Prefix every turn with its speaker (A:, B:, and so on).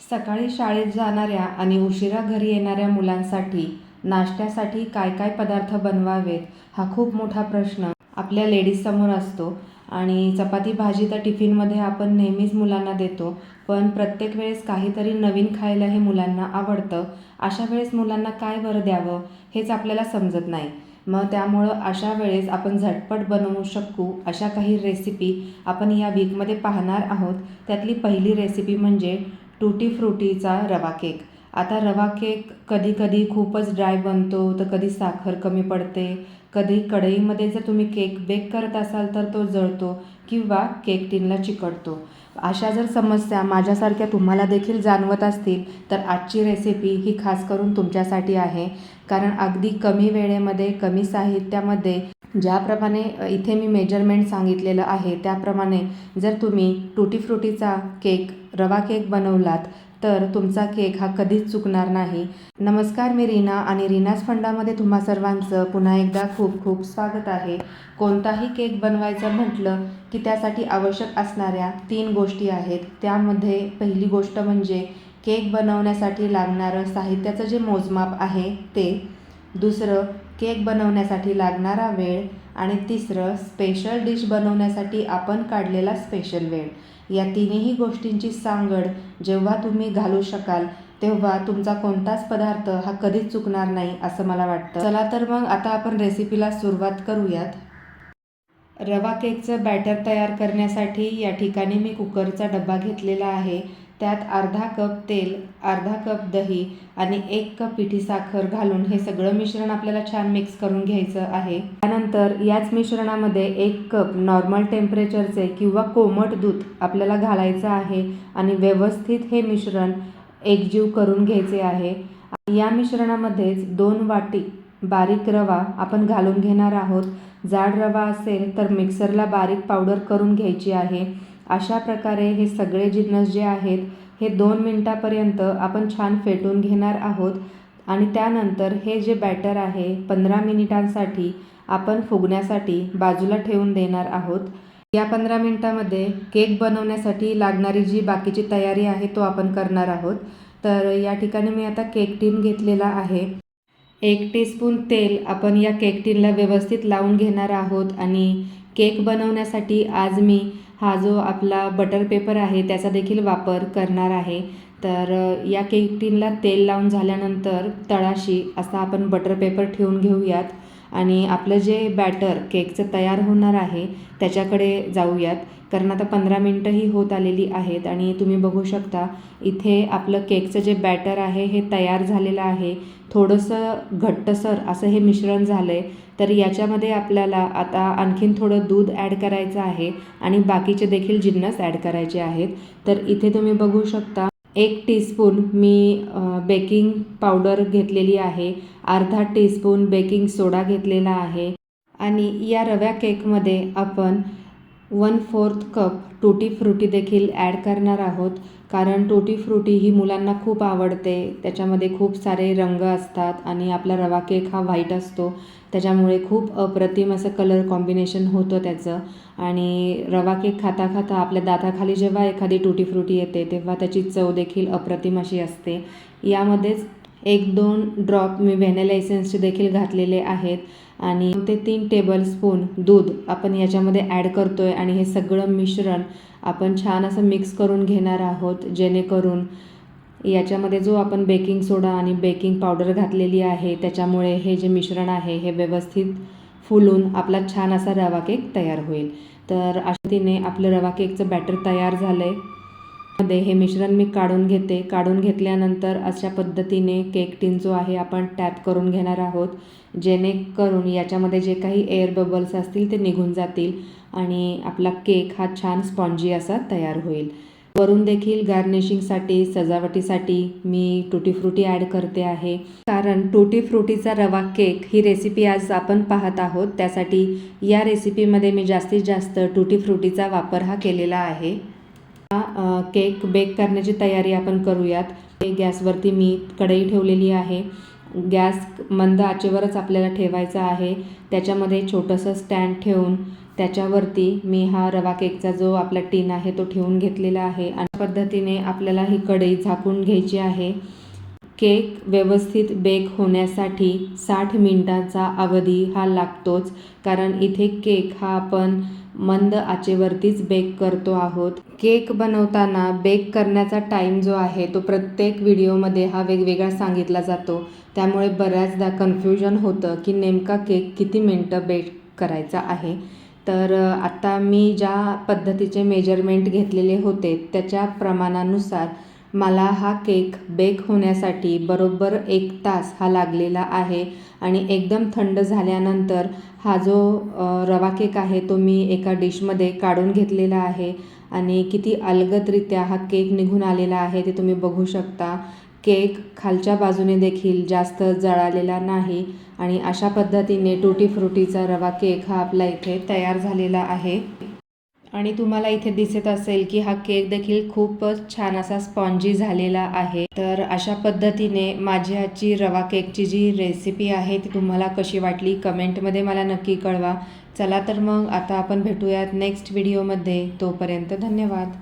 A: सकाळी शाळेत जाणाऱ्या आणि उशिरा घरी येणाऱ्या मुलांसाठी नाश्त्यासाठी काय काय पदार्थ बनवावेत हा खूप मोठा प्रश्न आपल्या लेडीजसमोर असतो. आणि चपाती भाजी तर टिफिनमध्ये आपण नेहमीच मुलांना देतो. पण प्रत्येक वेळेस काहीतरी नवीन खायला हे मुलांना आवडतं. अशा वेळेस मुलांना काय बरं द्यावं हेच आपल्याला समजत नाही. मग त्यामुळं अशा वेळेस आपण झटपट बनवू शकू अशा काही रेसिपी आपण या वीकमध्ये पाहणार आहोत. त्यातली पहिली रेसिपी म्हणजे टूटी फ्रुटीचा रवा केक. आता रवा केक कधी कधी खूपच ड्राय बनतो तर कधी साखर कमी पडते. कधी कढईमध्ये जर तुम्ही केक बेक करत असाल तर तो जळतो किंवा केक टिनला चिकटतो. अशा जर समस्या माझ्यासारख्या तुम्हाला देखील जाणवत असतील तर आजची रेसिपी ही खास करून तुमच्यासाठी आहे. कारण अगदी कमी वेळेमध्ये कमी साहित्यामध्ये ज्याप्रमाणे इथे मी मेजरमेंट सांगितलेलं आहे त्याप्रमाणे जर तुम्ही टुटी फ्रुटीचा केक रवा केक बनवलात तर तुमचा केक हा कधीच चुकणार नाही. नमस्कार मी रीना आणि रीनाज फंडामध्ये तुम्हा सर्वांचं पुन्हा एकदा खूप खूप स्वागत आहे. कोणताही केक बनवायचं म्हटलं की त्यासाठी आवश्यक असणाऱ्या तीन गोष्टी आहेत. त्यामध्ये पहिली गोष्ट म्हणजे केक बनवण्यासाठी लागणारं साहित्याचं जे मोजमाप आहे ते. दुसरं केक बनवण्यासाठी लागणारा वेळ. आणि तिसरं स्पेशल डिश बनवण्यासाठी आपण काढलेला स्पेशल वेळ. या तिन्ही गोष्टींची सांगड जेव्हा तुम्ही घालू शकाल तेव्हा तुमचा कोणताच पदार्थ हा कधीच चुकणार नाही असं मला वाटतं. चला तर मग आता आपण रेसिपीला सुरुवात करूयात. रवा केकचं बॅटर तयार करण्यासाठी या ठिकाणी मी कुकरचा डबा घेतलेला आहे. त्यात अर्धा कप तेल अर्धा कप दही आणि एक कप पिठी साखर घालून हे सगळं मिश्रण आपल्याला छान मिक्स करून घ्यायचं आहे. त्यानंतर याच मिश्रणामध्ये एक कप नॉर्मल टेम्परेचरचे किंवा कोमट दूध आपल्याला घालायचं आहे आणि व्यवस्थित हे मिश्रण एकजीव करून घ्यायचे आहे. या मिश्रणामध्येच दोन वाटी बारीक रवा आपण घालून घेणार आहोत. जाड रवा असेल तर मिक्सरला बारीक पावडर करून घ्यायची आहे. अशा प्रकारे हे सगळे जिन्नस जे आहेत हे दोन मिनटापर्यंत आपण छान फेटून घेणार आहोत. आणि त्यानंतर हे जे बॅटर आहे पंधरा मिनिटांसाठी आपण फुगण्यासाठी बाजूला ठेवून देणार आहोत. या पंधरा मिनटामध्ये केक बनवण्यासाठी लागणारी जी बाकीची तयारी आहे तो आपण करणार आहोत. तर या ठिकाणी मी आता केक टीन घेतलेला आहे. एक टीस्पून तेल आपण या केक टीनला व्यवस्थित लावून घेणार आहोत. आणि केक बनवण्यासाठी आज मी हा जो आपला बटर पेपर आहे त्याचा देखील वापर करणार आहे. तर या केक टीनला तेल लावून झाल्यानंतर तळाशी असा आपण बटर पेपर ठेवून घेऊयात. आणि आपलं जे बॅटर केकचं तयार होणार आहे त्याच्याकडे जाऊयात. कारण आता पंधरा मिनटंही होत आलेली आहेत आणि तुम्ही बघू शकता इथे आपलं केकचं जे बॅटर आहे हे तयार झालेलं आहे. थोडंसं घट्टसर असं हे मिश्रण झालं आहे तर याच्यामध्ये आपल्याला आता आणखीन थोडं दूध ॲड करायचं आहे आणि बाकीचे देखील जिन्नस ॲड करायचे आहेत. तर इथे तुम्ही बघू शकता एक टीस्पून मी बेकिंग पावडर घेतलेली आहे. अर्धा टीस्पून बेकिंग सोडा घेतलेला आहे. आणि या रव्या केकमध्ये आपण one fourth cup tutti frutti देखील ॲड करणार आहोत. कारण टोटी फ्रुटी ही मुलांना खूप आवडते. त्याच्यामध्ये खूप सारे रंग असतात आणि आपला रवा केक हा व्हाईट असतो. त्याच्यामुळे खूप अप्रतिम असं कलर कॉम्बिनेशन होतं त्याचं. आणि रवा केक खाता खाता आपल्या दाताखाली जेव्हा एखादी टूटी फ्रुटी येते तेव्हा त्याची चव देखील अप्रतिम अशी असते. यामध्येच एक दोन ड्रॉप मी व्हॅनिला एसेन्सचे देखील घातलेले आहेत. आणि ते तीन टेबलस्पून दूध आपण याच्यामध्ये ॲड करतो आहे आणि हे सगळं मिश्रण आपण छान असं मिक्स करून घेणार आहोत जेणेकरून याच्यामध्ये जो आपण बेकिंग सोडा आणि बेकिंग पावडर घातलेली आहे त्याच्यामुळे हे जे मिश्रण आहे हे व्यवस्थित फुलून आपला छान असा रवा केक तयार होईल. तर अशा तिने आपलं रवा केकचं बॅटर तयार झालं आहे मध्ये हे मिश्रण मी काढून घेते. काढून घेतल्यानंतर अशा पद्धतीने केक टिन जो आहे आपण टॅप करून घेणार आहोत. जेणेकरून याच्यामध्ये जे काही एअर बबल्स असतील ते निघून जातील आणि आपला केक हा छान स्पॉन्जी असा तयार होईल. वरून देखील गार्निशिंगसाठी सजावटीसाठी मी टुटी फ्रुटी ॲड करते आहे. कारण टुटी फ्रुटीचा रवा केक ही रेसिपी आज आपण पाहत आहोत. त्यासाठी या रेसिपीमध्ये मी जास्तीत जास्त टुटी फ्रुटीचा वापर हा केलेला आहे. हा केक बेक करण्याची तयारी आपण करूयात. ते गॅसवरती मी कढई ठेवलेली आहे. गॅस मंद आचेवरच आपल्याला ठेवायचा आहे. त्याच्यामध्ये छोटंसं स्टँड ठेवून त्याच्यावरती मी हा रवा केकचा जो आपला टीन आहे तो ठेवून घेतलेला आहे. आणि पद्धतीने आपल्याला ही कढई झाकून घ्यायची आहे. केक व्यवस्थित बेक होण्यासाठी साठ मिनटाचा अवधी हा लागतोच कारण इथे केक हा आपण मंद आचेवरतीच बेक करतो आहोत. केक बनवताना बेक करण्याचा टाईम जो आहे तो प्रत्येक व्हिडिओमध्ये हा वेगवेगळा सांगितला जातो. त्यामुळे बऱ्याचदा कन्फ्युजन होतं की नेमका केक किती मिनटं बेक करायचा आहे. तर आत्ता मी ज्या पद्धतीचे मेजरमेंट घेतलेले होते त्याच्या प्रमाणानुसार मला हा केक बेक होण्यासाठी बरोबर एक तास हा लागलेला आहे आणि एकदम थंड झाल्यानंतर हा जो रवा केक आहे तो मी एका डिशमध्ये काढून घेतलेला आहे आणि किती अलगदरित्या हा केक निघून आलेला आहे ते तुम्ही बघू शकता. केक खालच्या बाजूने देखील जास्त जळालेला नाही आणि अशा पद्धतीने टुटी फ्रुटीचा रवा केक हा आपला इथे तयार झालेला आहे. आणि तुम्हाला इथे दिसत असेल की हा केक देखील खूपच छान असा स्पॉन्जी झालेला आहे. तर अशा पद्धतीने माझी आजची रवा केकची जी रेसिपी आहे ती तुम्हाला कशी वाटली कमेंटमध्ये मला नक्की कळवा. चला तर मग आता आपण भेटूयात नेक्स्ट व्हिडिओमध्ये तोपर्यंत धन्यवाद.